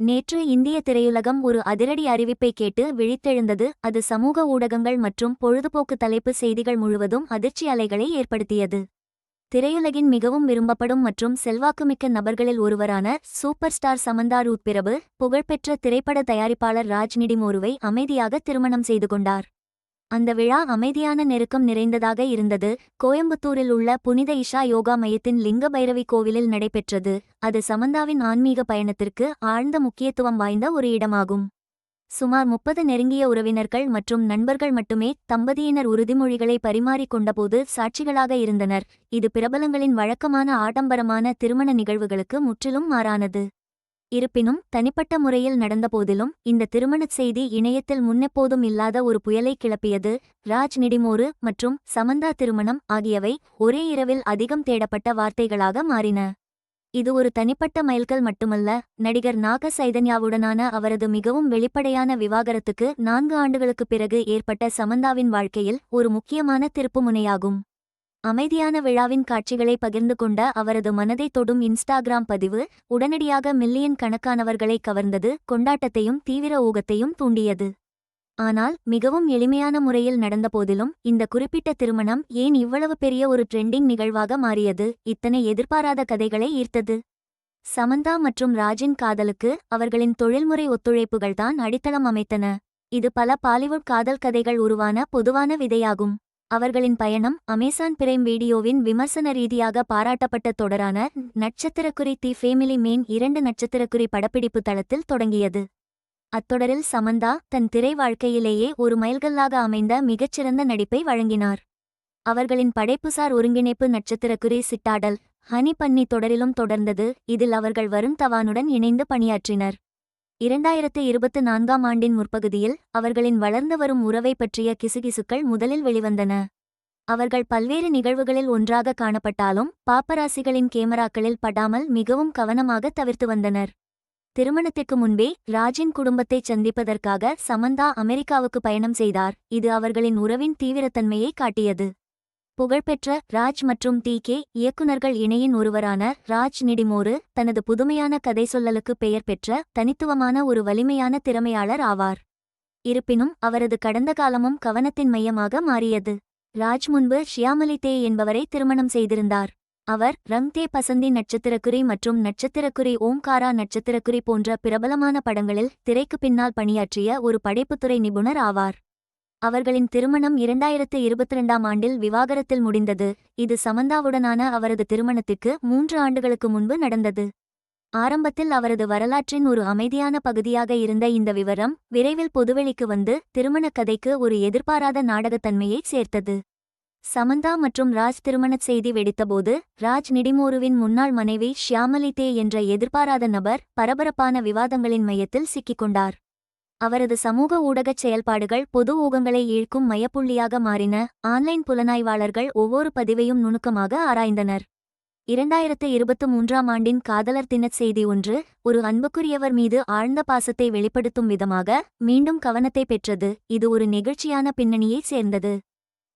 நேற்று இந்திய திரையுலகம் ஒரு அதிரடி அறிவிப்பை கேட்டு விழித்தெழுந்தது. அது சமூக ஊடகங்கள் மற்றும் பொழுதுபோக்கு தலைப்பு செய்திகள் முழுவதும் அதிர்ச்சி அலைகளை ஏற்படுத்தியது. திரையுலகின் மிகவும் விரும்பப்படும் மற்றும் செல்வாக்குமிக்க நபர்களில் ஒருவரான சூப்பர் ஸ்டார் சமந்தா ரூத் பிரபு புகழ்பெற்ற திரைப்பட தயாரிப்பாளர் ராஜ் நிடிமோருவை அமைதியாக திருமணம் செய்து கொண்டார். அந்த விழா அமைதியான நெருக்கம் நிறைந்ததாக இருந்தது. கோயம்புத்தூரில் உள்ள புனித இஷா யோகா மையத்தின் லிங்க பைரவி கோவிலில் நடைபெற்றது. அது சமந்தாவின் ஆன்மீக பயணத்திற்கு ஆழ்ந்த முக்கியத்துவம் வாய்ந்த ஒரு இடமாகும். சுமார் முப்பது நெருங்கிய உறவினர்கள் மற்றும் நண்பர்கள் மட்டுமே தம்பதியினர் உறுதிமொழிகளை பரிமாறிக்கொண்டபோது சாட்சிகளாக இருந்தனர். இது பிரபலங்களின் வழக்கமான ஆடம்பரமான திருமண நிகழ்வுகளுக்கு முற்றிலும் மாறானது. இருப்பினும் தனிப்பட்ட முறையில் நடந்தபோதிலும் இந்த திருமணச் செய்தி இணையத்தில் முன்னெப்போதும் இல்லாத ஒரு புயலை கிளப்பியது. ராஜ் நிடிமோரு மற்றும் சமந்தா திருமணம் ஆகியவை ஒரே இரவில் அதிகம் தேடப்பட்ட வார்த்தைகளாக மாறின. இது ஒரு தனிப்பட்ட மைல்கல் மட்டுமல்ல நடிகர் நாக சைதன்யாவுடனான அவரது மிகவும் வெளிப்படையான விவாகரத்துக்கு நான்கு ஆண்டுகளுக்குப் பிறகு ஏற்பட்ட சமந்தாவின் வாழ்க்கையில் ஒரு முக்கியமான திருப்புமுனையாகும் அமைதியான விழாவின் காட்சிகளை பகிர்ந்து கொண்ட அவரது மனதை தொடும் இன்ஸ்டாகிராம் பதிவு உடனடியாக மில்லியன் கணக்கானவர்களை கவர்ந்தது கொண்டாட்டத்தையும் தீவிர ஊகத்தையும் தூண்டியது. ஆனால் மிகவும் எளிமையான முறையில் நடந்தபோதிலும் இந்த குறிப்பிட்ட திருமணம் ஏன் இவ்வளவு பெரிய ஒரு ட்ரெண்டிங் நிகழ்வாக மாறியது? இத்தனை எதிர்பாராத கதைகளை ஈர்த்தது. சமந்தா மற்றும் ராஜின் காதலுக்கு அவர்களின் தொழில்முறை ஒத்துழைப்புகள்தான் அடித்தளம் அமைத்தன. இது பல பாலிவுட் காதல் கதைகள் உருவான பொதுவான விதையாகும். அவர்களின் பயணம் அமேசான் பிரைம் வீடியோவின் விமர்சன ரீதியாக பாராட்டப்பட்ட தொடரான நட்சத்திரக்குறி தி ஃபேமிலி மேன் இரண்டு நட்சத்திரக்குறி படப்பிடிப்பு தளத்தில் தொடங்கியது. அத்தொடரில் சமந்தா தன் திரை வாழ்க்கையிலேயே ஒரு மைல்கல்லாக அமைந்த மிகச்சிறந்த நடிப்பை வழங்கினார். அவர்களின் படைப்புசார் ஒருங்கிணைப்பு நட்சத்திரக்குறி சிட்டாடல் ஹனி பன்னி தொடரிலும் தொடர்ந்தது. இதில் அவர்கள் வருண் தவானுடன் இணைந்து பணியாற்றினர். இரண்டாயிரத்து இருபத்து நான்காம் ஆண்டின் முற்பகுதியில் அவர்களின் வளர்ந்து வரும் உறவை பற்றிய கிசுகிசுக்கள் முதலில் வெளிவந்தன. அவர்கள் பல்வேறு நிகழ்வுகளில் ஒன்றாக காணப்பட்டாலும் பாப்பராசிகளின் கேமராக்களில் படாமல் மிகவும் கவனமாக தவிர்த்து வந்தனர். திருமணத்திற்கு முன்பே ராஜின் குடும்பத்தைச் சந்திப்பதற்காக சமந்தா அமெரிக்காவுக்கு பயணம் செய்தார். இது அவர்களின் உறவின் தீவிரத்தன்மையை காட்டியது. புகழ்பெற்ற ராஜ் மற்றும் டி கே இயக்குநர்கள் இணையின் ஒருவரான ராஜ் நிடிமோரு தனது புதுமையான கதை சொல்லலுக்கு பெயர் பெற்ற தனித்துவமான ஒரு வலிமையான திறமையாளர் ஆவார். இருப்பினும் அவரது கடந்த காலமும் கவனத்தின் மையமாக மாறியது. ராஜ் முன்பு ஷியாமலி தே என்பவரை திருமணம் செய்திருந்தார். அவர் ரங்தே பசந்தி நட்சத்திரக்குறி மற்றும் நட்சத்திரக்குறி ஓம்காரா நட்சத்திரக்குறி போன்ற பிரபலமான படங்களில் திரைக்கு பின்னால் பணியாற்றிய ஒரு படைப்புத்துறை நிபுணர் ஆவார். அவர்களின் திருமணம் இரண்டாயிரத்து இருபத்திரண்டாம் ஆண்டில் விவாகரத்தில் முடிந்தது. இது சமந்தாவுடனான அவரது திருமணத்திற்கு மூன்று ஆண்டுகளுக்கு முன்பு நடந்தது. ஆரம்பத்தில் அவரது வரலாற்றின் ஒரு அமைதியான பகுதியாக இருந்த இந்த விவரம் விரைவில் பொதுவெளிக்கு வந்து திருமணக் கதைக்கு ஒரு எதிர்பாராத நாடகத்தன்மையை சேர்த்தது. சமந்தா மற்றும் ராஜ் திருமணச் செய்தி வெடித்தபோது ராஜ் நிடிமோருவின் முன்னாள் மனைவி ஷியாமலி தே என்ற எதிர்பாராத நபர் பரபரப்பான விவாதங்களின் மையத்தில் சிக்கிக் கொண்டார் அவரது சமூக ஊடகச் செயல்பாடுகள் பொது ஊகங்களை ஈழ்க்கும் மையப்புள்ளியாக மாறின ஆன்லைன் புலனாய்வாளர்கள் ஒவ்வொரு பதிவையும் நுணுக்கமாக ஆராய்ந்தனர். இரண்டாயிரத்து இருபத்து மூன்றாம் ஆண்டின் காதலர் தினச் செய்தி ஒன்று ஒரு அன்புக்குரியவர் மீது ஆழ்ந்த பாசத்தை வெளிப்படுத்தும் விதமாக மீண்டும் கவனத்தை பெற்றது. இது ஒரு நெகிழ்ச்சியான பின்னணியை சேர்ந்தது.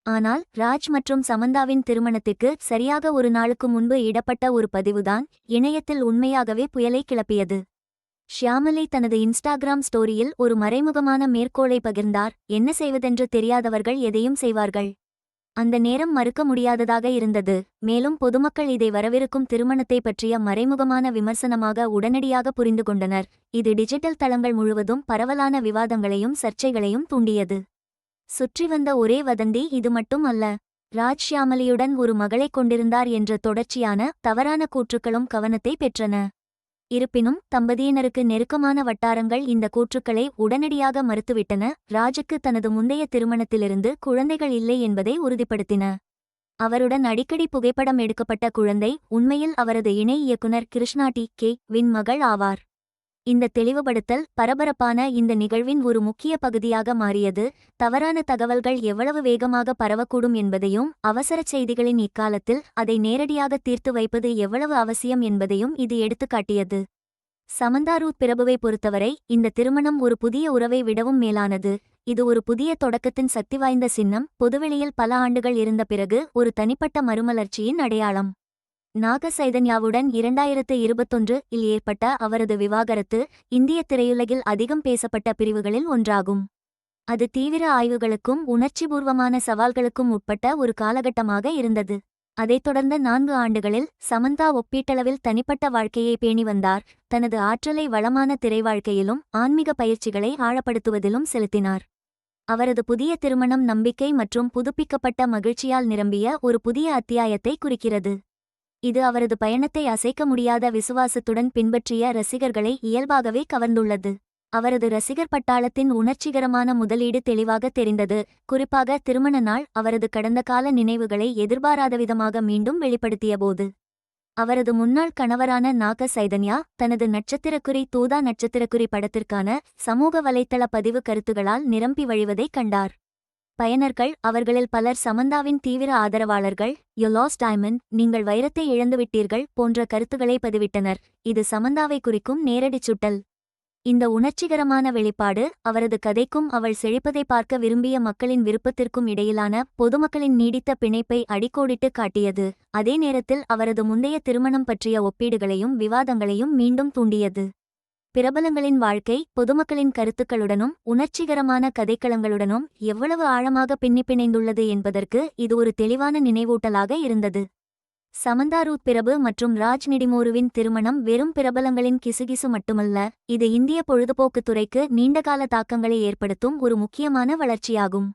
ஆனால் ராஜ் மற்றும் சமந்தாவின் திருமணத்திற்கு சரியாக ஒரு நாளுக்கு முன்பு இடப்பட்ட ஒரு பதிவுதான் இணையத்தில் உண்மையாகவே புயலை கிளப்பியது. ஷியாமலை தனது இன்ஸ்டாகிராம் ஸ்டோரியில் ஒரு மறைமுகமான மேற்கோளை பகிர்ந்தார். என்ன செய்வதென்று தெரியாதவர்கள் எதையும் செய்வார்கள். அந்த நேரம் மறுக்க முடியாததாக இருந்தது. மேலும் பொதுமக்கள் இதை வரவிருக்கும் திருமணத்தை பற்றிய மறைமுகமான விமர்சனமாக உடனடியாக புரிந்து கொண்டனர். இது டிஜிட்டல் தளங்கள் முழுவதும் பரவலான விவாதங்களையும் சர்ச்சைகளையும் தூண்டியது. சுற்றி வந்த ஒரே வதந்தி இது மட்டும் அல்ல. ராஜ் ஷியாமலியுடன் ஒரு மகளைக் கொண்டிருந்தார் என்ற தொடர்ச்சியான தவறான கூற்றுக்களும் கவனத்தை பெற்றன. இருப்பினும் தம்பதியினருக்கு நெருக்கமான வட்டாரங்கள் இந்த கூற்றுக்களை உடனடியாக மறுத்துவிட்டன. ராஜுக்கு தனது முந்தைய திருமணத்திலிருந்து குழந்தைகள் இல்லை என்பதை உறுதிப்படுத்தின. அவருடன் அடிக்கடி புகைப்படம் எடுக்கப்பட்ட குழந்தை உண்மையில் அவரது இணை இயக்குனர் கிருஷ்ணா டி. கே. வின் மகள் ஆவார். இந்த தெளிவுபடுத்தல் பரபரப்பான இந்த நிகழ்வின் ஒரு முக்கிய பகுதியாக மாறியது. தவறான தகவல்கள் எவ்வளவு வேகமாக பரவக்கூடும் என்பதையும் அவசரச் செய்திகளின் இக்காலத்தில் அதை நேரடியாக தீர்த்து வைப்பது எவ்வளவு அவசியம் என்பதையும் இது எடுத்துக்காட்டியது. சமந்தாரூத் பிரபுவை பொறுத்தவரை இந்த திருமணம் ஒரு புதிய உறவை விடவும் மேலானது. இது ஒரு புதிய தொடக்கத்தின் சக்திவாய்ந்த சின்னம் பொதுவெளியில் பல ஆண்டுகள் இருந்த பிறகு ஒரு தனிப்பட்ட மறுமலர்ச்சியின் அடையாளம். நாக சைதன்யாவுடன் இரண்டாயிரத்து இருபத்தொன்று இல் ஏற்பட்ட அவரது விவாகரத்து இந்திய திரையுலகில் அதிகம் பேசப்பட்ட பிரிவுகளில் ஒன்றாகும். அது தீவிர ஆய்வுகளுக்கும் உணர்ச்சிபூர்வமான சவால்களுக்கும் உட்பட்ட ஒரு காலகட்டமாக இருந்தது. அதைத் தொடர்ந்த நான்கு ஆண்டுகளில் சமந்தா ஒப்பீட்டளவில் தனிப்பட்ட வாழ்க்கையை பேணி வந்தார். தனது ஆற்றலை வளமான திரைவாழ்க்கையிலும் ஆன்மீக பயிற்சிகளை ஆழப்படுத்துவதிலும் செலுத்தினார். அவரது புதிய திருமணம் நம்பிக்கை மற்றும் புதுப்பிக்கப்பட்ட மகிழ்ச்சியால் நிரம்பிய ஒரு புதிய அத்தியாயத்தை குறிக்கிறது. இது அவரது பயணத்தை அசைக்க முடியாத விசுவாசத்துடன் பின்பற்றிய ரசிகர்களை இயல்பாகவே கவர்ந்துள்ளது. அவரது ரசிகர் பட்டாளத்தின் உணர்ச்சிகரமான முதலீடு தெளிவாக தெரிந்தது. குறிப்பாக திருமண நாள் அவரது கடந்த கால நினைவுகளை எதிர்பாராத விதமாக மீண்டும் வெளிப்படுத்தியபோது அவரது முன்னாள் கணவரான நாக சைதன்யா தனது நட்சத்திரக்குறி தூதா நட்சத்திரக்குறி படத்திற்கான சமூக வலைத்தள பதிவு கருத்துகளால் நிரம்பி வழிவதைக் கண்டார். பயனர்கள் அவர்களில் பலர் சமந்தாவின் தீவிர ஆதரவாளர்கள். யு லாஸ் டைமண்ட் நீங்கள் வைரத்தை இழந்துவிட்டீர்கள் போன்ற கருத்துக்களை பதிவிட்டனர். இது சமந்தாவை குறிக்கும் நேரடிச் சுட்டல். இந்த உணர்ச்சிகரமான வெளிப்பாடு அவரது கதைக்கும் அவள் செழிப்பதை பார்க்க விரும்பிய மக்களின் விருப்பத்திற்கும் இடையிலான பொதுமக்களின் நீடித்த பிணைப்பை அடிக்கோடிட்டு காட்டியது. அதே நேரத்தில் அவரது முந்தைய திருமணம் பற்றிய ஒப்பீடுகளையும் விவாதங்களையும் மீண்டும் தூண்டியது. பிரபலங்களின் வாழ்க்கை பொதுமக்களின் கருத்துக்களுடனும் உணர்ச்சிகரமான கதைக்களங்களுடனும் எவ்வளவு ஆழமாக பின்னி பிணைந்துள்ளது என்பதற்கு இது ஒரு தெளிவான நினைவூட்டலாக இருந்தது. சமந்தா ரூத் பிரபு மற்றும் ராஜ் நிடிமோருவின் திருமணம் வெறும் பிரபலங்களின் கிசுகிசு மட்டுமல்ல இது இந்திய பொழுதுபோக்கு துறைக்கு நீண்டகால தாக்கங்களை ஏற்படுத்தும் ஒரு முக்கியமான வளர்ச்சியாகும்.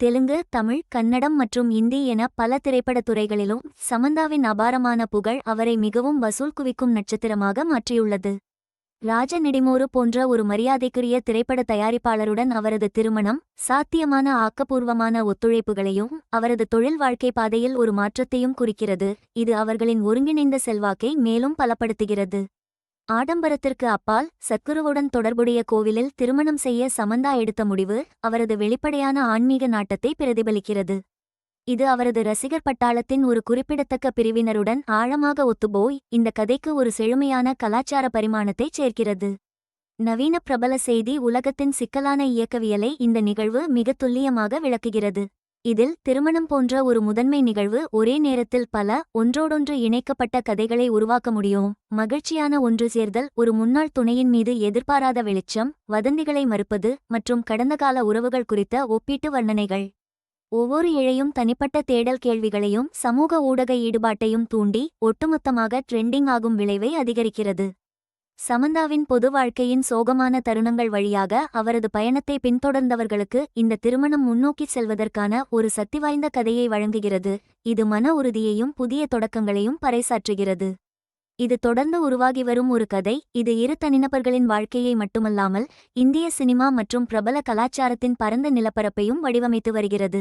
தெலுங்கு தமிழ் கன்னடம் மற்றும் இந்தி என பல திரைப்படத் துறைகளிலும் சமந்தாவின் அபாரமான புகழ் அவரை மிகவும் வசூல் குவிக்கும் நட்சத்திரமாக மாற்றியுள்ளது. ராஜ நெடிமோறு போன்ற ஒரு மரியாதைக்குரிய திரைப்பட தயாரிப்பாளருடன் அவரது திருமணம் சாத்தியமான ஆக்கப்பூர்வமான ஒத்துழைப்புகளையும் அவரது தொழில் வாழ்க்கை பாதையில் ஒரு மாற்றத்தையும் குறிக்கிறது. இது அவர்களின் ஒருங்கிணைந்த செல்வாக்கை மேலும் பலப்படுத்துகிறது. ஆடம்பரத்திற்கு அப்பால் சத்குருவுடன் தொடர்புடைய கோவிலில் திருமணம் செய்ய சமந்தா எடுத்த முடிவு அவரது வெளிப்படையான ஆன்மீக நாட்டத்தை பிரதிபலிக்கிறது. இது அவரது ரசிகர் பட்டாளத்தின் ஒரு குறிப்பிடத்தக்க பிரிவினருடன் ஆழமாக ஒத்துப்போய் இந்த கதைக்கு ஒரு செழுமையான கலாச்சார பரிமாணத்தைச் சேர்க்கிறது. நவீன பிரபல செய்தி உலகத்தின் சிக்கலான இயக்கவியலை இந்த நிகழ்வு மிக துல்லியமாக விளக்குகிறது. இதில் திருமணம் போன்ற ஒரு முதன்மை நிகழ்வு ஒரே நேரத்தில் பல ஒன்றோடொன்று இணைக்கப்பட்ட கதைகளை உருவாக்க முடியும். மகிழ்ச்சியான ஒன்று சேர்தல் ஒரு முன்னாள் துணையின் மீது எதிர்பாராத வெளிச்சம் வதந்திகளை மறுப்பது மற்றும் கடந்த கால உறவுகள் குறித்த ஒப்பீட்டு வர்ணனைகள். ஒவ்வொரு இழையும் தனிப்பட்ட தேடல் கேள்விகளையும் சமூக ஊடக ஈடுபாட்டையும் தூண்டி ஒட்டுமொத்தமாக ட்ரெண்டிங் ஆகும் விளைவை அதிகரிக்கிறது. சமந்தாவின் பொது வாழ்க்கையின் சோகமான தருணங்கள் வழியாக அவரது பயணத்தை பின்தொடர்ந்தவர்களுக்கு இந்த திருமணம் முன்னோக்கிச் செல்வதற்கான ஒரு சக்திவாய்ந்த கதையை வழங்குகிறது. இது மன உறுதியையும் புதிய தொடக்கங்களையும் பறைசாற்றுகிறது. இது தொடர்ந்து உருவாகி வரும் ஒரு கதை. இது இரு தனிநபர்களின் வாழ்க்கையை மட்டுமல்லாமல் இந்திய சினிமா மற்றும் பிரபல கலாச்சாரத்தின் பரந்த நிலப்பரப்பையும் வடிவமைத்து வருகிறது.